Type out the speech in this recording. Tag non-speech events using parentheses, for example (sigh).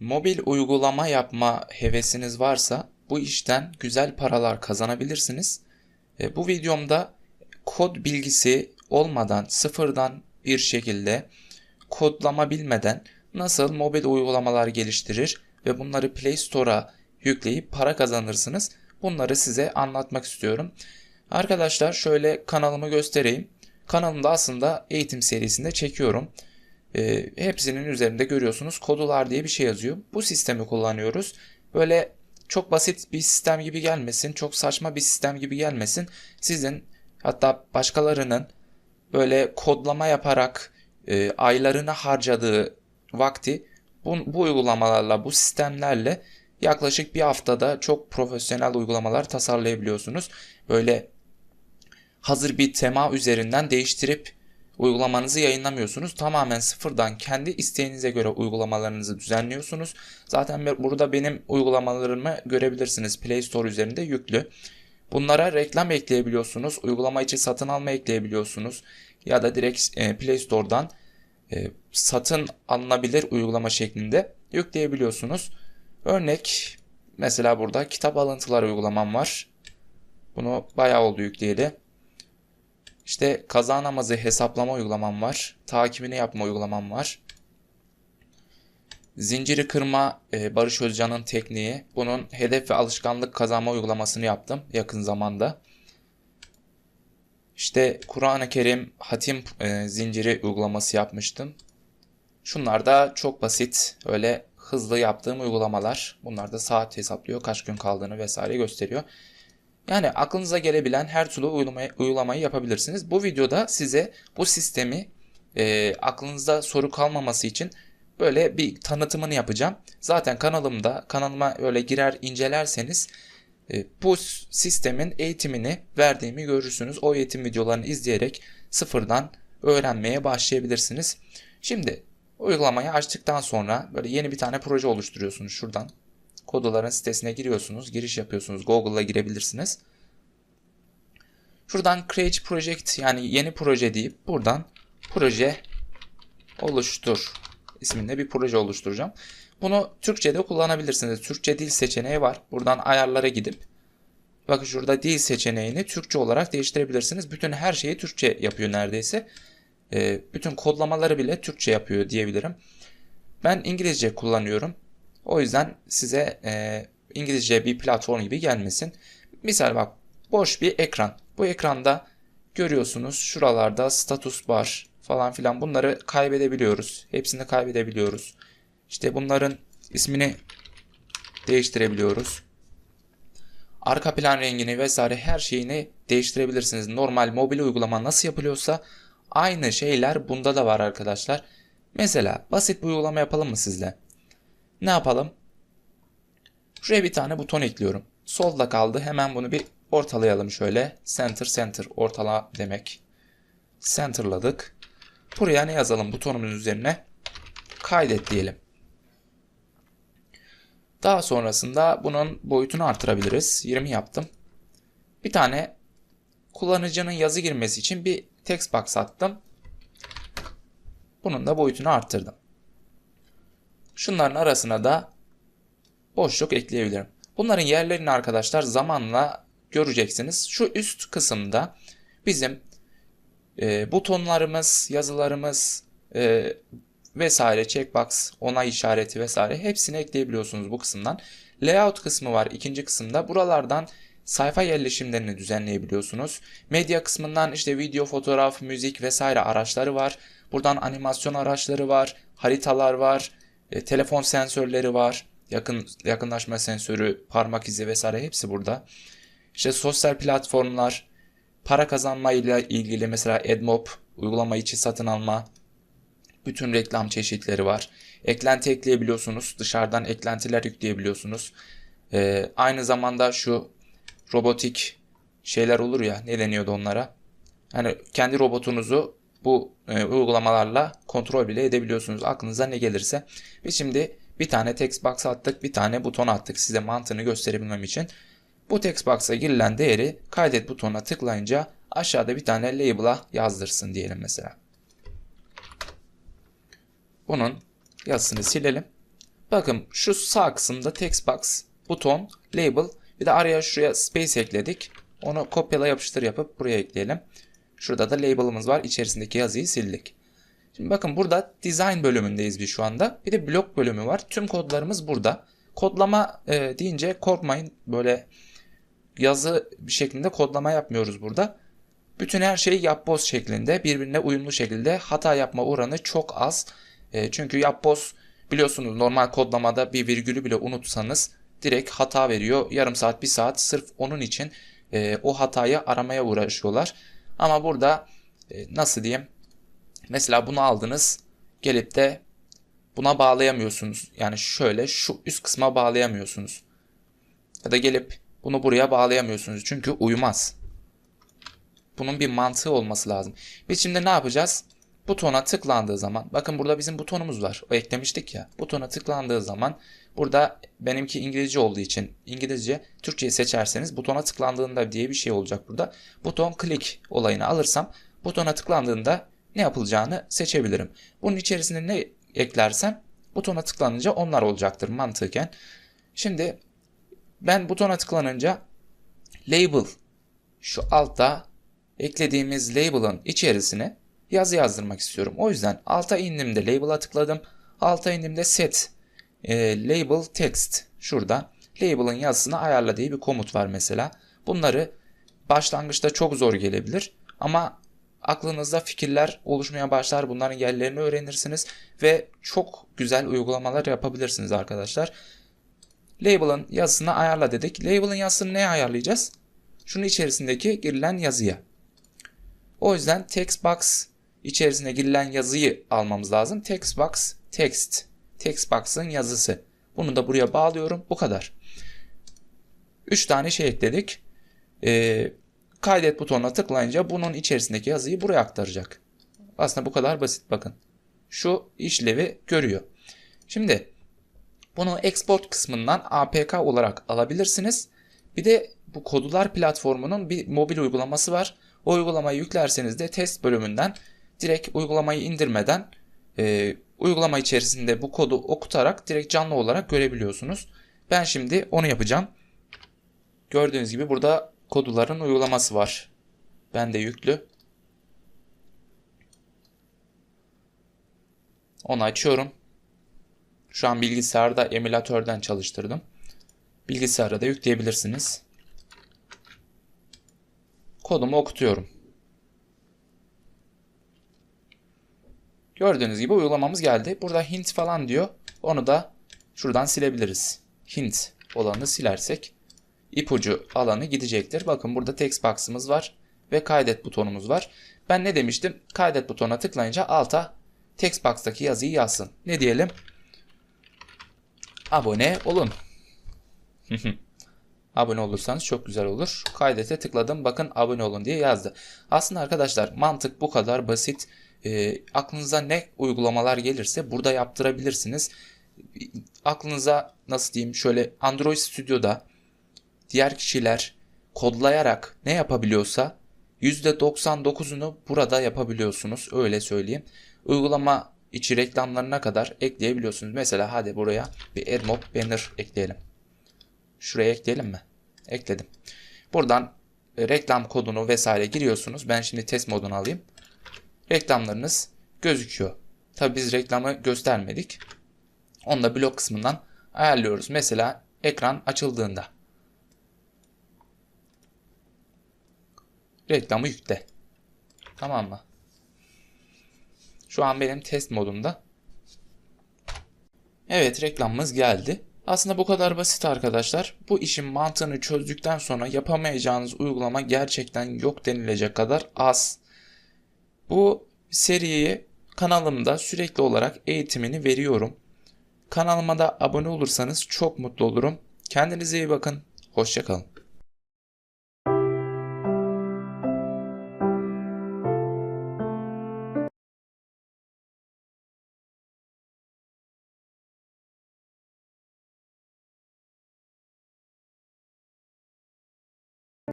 Mobil uygulama yapma hevesiniz varsa bu işten güzel paralar kazanabilirsiniz. E, bu videomda kod bilgisi olmadan sıfırdan bir şekilde kodlama bilmeden nasıl mobil uygulamalar geliştirir ve bunları Play Store'a yükleyip para kazanırsınız. Bunları size anlatmak istiyorum. Arkadaşlar şöyle kanalımı göstereyim. Kanalımda aslında eğitim serisinde çekiyorum. E, hepsinin üzerinde görüyorsunuz kodular diye bir şey yazıyor. Bu sistemi kullanıyoruz. Böyle çok basit bir sistem gibi gelmesin, çok saçma bir sistem gibi gelmesin. Sizin hatta başkalarının böyle kodlama yaparak e, aylarını harcadığı vakti bu, bu uygulamalarla, bu sistemlerle yaklaşık bir haftada çok profesyonel uygulamalar tasarlayabiliyorsunuz. Böyle hazır bir tema üzerinden değiştirip uygulamanızı yayınlamıyorsunuz. Tamamen sıfırdan kendi isteğinize göre uygulamalarınızı düzenliyorsunuz. Zaten burada benim uygulamalarımı görebilirsiniz. Play Store üzerinde yüklü. Bunlara reklam ekleyebiliyorsunuz. Uygulama içi satın alma ekleyebiliyorsunuz. Ya da direkt e, Play Store'dan e, satın alınabilir uygulama şeklinde yükleyebiliyorsunuz. Örnek mesela burada kitap alıntıları uygulamam var. Bunu bayağı oldu yükleyeli. İşte kaza namazı hesaplama uygulamam var. Takibini yapma uygulamam var. Zinciri kırma e, Barış Özcan'ın tekniği. Bunun hedef ve alışkanlık kazanma uygulamasını yaptım yakın zamanda. İşte Kur'an-ı Kerim hatim e, zinciri uygulaması yapmıştım. Şunlar da çok basit öyle hızlı yaptığım uygulamalar. Bunlar da saat hesaplıyor, kaç gün kaldığını vesaire gösteriyor. Yani aklınıza gelebilen her türlü uygulamayı, uygulamayı yapabilirsiniz. Bu videoda size bu sistemi e, aklınızda soru kalmaması için böyle bir tanıtımını yapacağım. Zaten kanalımda kanalıma öyle girer incelerseniz e, bu sistemin eğitimini verdiğimi görürsünüz. O eğitim videolarını izleyerek sıfırdan öğrenmeye başlayabilirsiniz. Şimdi uygulamayı açtıktan sonra böyle yeni bir tane proje oluşturuyorsunuz şuradan. Kodoların sitesine giriyorsunuz. Giriş yapıyorsunuz. Google'la girebilirsiniz. Şuradan Create Project yani yeni proje deyip buradan proje oluştur isminde bir proje oluşturacağım. Bunu Türkçe'de kullanabilirsiniz. Türkçe dil seçeneği var. Buradan ayarlara gidip bakın şurada dil seçeneğini Türkçe olarak değiştirebilirsiniz. Bütün her şeyi Türkçe yapıyor neredeyse. E, bütün kodlamaları bile Türkçe yapıyor diyebilirim. Ben İngilizce kullanıyorum. O yüzden size e, İngilizce bir platform gibi gelmesin. Misal bak boş bir ekran. Bu ekranda görüyorsunuz şuralarda status bar falan filan bunları kaybedebiliyoruz. Hepsini kaybedebiliyoruz. İşte bunların ismini değiştirebiliyoruz. Arka plan rengini vesaire her şeyini değiştirebilirsiniz. Normal mobil uygulama nasıl yapılıyorsa aynı şeyler bunda da var arkadaşlar. Mesela basit bir uygulama yapalım mı sizle? Ne yapalım? Şuraya bir tane buton ekliyorum. Solda kaldı. Hemen bunu bir ortalayalım şöyle. Center center ortala demek. Centerladık. Buraya ne yazalım butonumuz üzerine? Kaydet diyelim. Daha sonrasında bunun boyutunu artırabiliriz. 20 yaptım. Bir tane kullanıcının yazı girmesi için bir text box attım. Bunun da boyutunu arttırdım. Şunların arasına da boşluk ekleyebilirim. Bunların yerlerini arkadaşlar zamanla göreceksiniz. Şu üst kısımda bizim e, butonlarımız, yazılarımız e, vesaire checkbox, onay işareti vesaire hepsini ekleyebiliyorsunuz bu kısımdan. Layout kısmı var ikinci kısımda. Buralardan sayfa yerleşimlerini düzenleyebiliyorsunuz. Medya kısmından işte video, fotoğraf, müzik vesaire araçları var. Buradan animasyon araçları var, haritalar var, e, telefon sensörleri var, yakın yakınlaşma sensörü, parmak izi vesaire hepsi burada. İşte sosyal platformlar, para kazanma ile ilgili mesela AdMob, uygulama içi satın alma, bütün reklam çeşitleri var. Eklenti ekleyebiliyorsunuz. Dışarıdan eklentiler yükleyebiliyorsunuz. Ee, aynı zamanda şu robotik şeyler olur ya ne deniyordu onlara? Hani kendi robotunuzu bu e, uygulamalarla kontrol bile edebiliyorsunuz. Aklınıza ne gelirse. Biz şimdi bir tane text box attık, bir tane buton attık size mantığını gösterebilmem için. Bu text box'a girilen değeri kaydet butonuna tıklayınca aşağıda bir tane label'a yazdırsın diyelim mesela. Bunun yazısını silelim. Bakın şu sağ kısımda text box, buton, label bir de araya şuraya space ekledik. Onu kopyala yapıştır yapıp buraya ekleyelim. Şurada da label'ımız var. İçerisindeki yazıyı sildik. Şimdi bakın burada design bölümündeyiz biz şu anda. Bir de blok bölümü var. Tüm kodlarımız burada. Kodlama e, deyince korkmayın. Böyle yazı bir şeklinde kodlama yapmıyoruz burada. Bütün her şey yapboz şeklinde birbirine uyumlu şekilde hata yapma oranı çok az. E, çünkü yapboz biliyorsunuz normal kodlamada bir virgülü bile unutsanız direkt hata veriyor. Yarım saat bir saat sırf onun için e, o hatayı aramaya uğraşıyorlar. Ama burada e, nasıl diyeyim mesela bunu aldınız gelip de buna bağlayamıyorsunuz. Yani şöyle şu üst kısma bağlayamıyorsunuz. Ya da gelip bunu buraya bağlayamıyorsunuz. Çünkü uyumaz. Bunun bir mantığı olması lazım. Biz şimdi ne yapacağız? Butona tıklandığı zaman bakın burada bizim butonumuz var. O eklemiştik ya. Butona tıklandığı zaman burada benimki İngilizce olduğu için İngilizce Türkçeyi seçerseniz butona tıklandığında diye bir şey olacak burada. Buton click olayını alırsam butona tıklandığında ne yapılacağını seçebilirim. Bunun içerisine ne eklersem butona tıklanınca onlar olacaktır mantıken. Şimdi ben butona tıklanınca label şu altta eklediğimiz label'ın içerisine yazı yazdırmak istiyorum. O yüzden alta indiğimde label'a tıkladım. Alta indiğimde set e, label text şurada label'ın yazısını ayarla diye bir komut var mesela. Bunları başlangıçta çok zor gelebilir ama aklınızda fikirler oluşmaya başlar. Bunların yerlerini öğrenirsiniz ve çok güzel uygulamalar yapabilirsiniz arkadaşlar. Label'ın yazısını ayarla dedik. Label'ın yazısını neye ayarlayacağız? Şunun içerisindeki girilen yazıya. O yüzden text box içerisine girilen yazıyı almamız lazım. Text box text. Text box'ın yazısı. Bunu da buraya bağlıyorum. Bu kadar. 3 tane şey ekledik. Ee, kaydet butonuna tıklayınca bunun içerisindeki yazıyı buraya aktaracak. Aslında bu kadar basit bakın. Şu işlevi görüyor. Şimdi bunu export kısmından APK olarak alabilirsiniz. Bir de bu kodular platformunun bir mobil uygulaması var. O uygulamayı yüklerseniz de test bölümünden direkt uygulamayı indirmeden e, uygulama içerisinde bu kodu okutarak direkt canlı olarak görebiliyorsunuz. Ben şimdi onu yapacağım. Gördüğünüz gibi burada koduların uygulaması var. Ben de yüklü. Onu açıyorum. Şu an bilgisayarda emülatörden çalıştırdım. Bilgisayara da yükleyebilirsiniz. Kodumu okutuyorum. Gördüğünüz gibi uygulamamız geldi. Burada hint falan diyor. Onu da şuradan silebiliriz. Hint olanı silersek ipucu alanı gidecektir. Bakın burada text box'ımız var ve kaydet butonumuz var. Ben ne demiştim? Kaydet butonuna tıklayınca alta text box'taki yazıyı yazsın. Ne diyelim? Abone olun. (laughs) abone olursanız çok güzel olur. Kaydete tıkladım. Bakın abone olun diye yazdı. Aslında arkadaşlar mantık bu kadar basit. E, aklınıza ne uygulamalar gelirse burada yaptırabilirsiniz. Aklınıza nasıl diyeyim şöyle Android Studio'da diğer kişiler kodlayarak ne yapabiliyorsa %99'unu burada yapabiliyorsunuz. Öyle söyleyeyim. Uygulama içi reklamlarına kadar ekleyebiliyorsunuz. Mesela hadi buraya bir AdMob banner ekleyelim. Şuraya ekleyelim mi? Ekledim. Buradan reklam kodunu vesaire giriyorsunuz. Ben şimdi test modunu alayım. Reklamlarınız gözüküyor. Tabi biz reklamı göstermedik. Onu da blok kısmından ayarlıyoruz. Mesela ekran açıldığında. Reklamı yükle. Tamam mı? Şu an benim test modumda. Evet reklamımız geldi. Aslında bu kadar basit arkadaşlar. Bu işin mantığını çözdükten sonra yapamayacağınız uygulama gerçekten yok denilecek kadar az. Bu seriyi kanalımda sürekli olarak eğitimini veriyorum. Kanalıma da abone olursanız çok mutlu olurum. Kendinize iyi bakın. Hoşçakalın.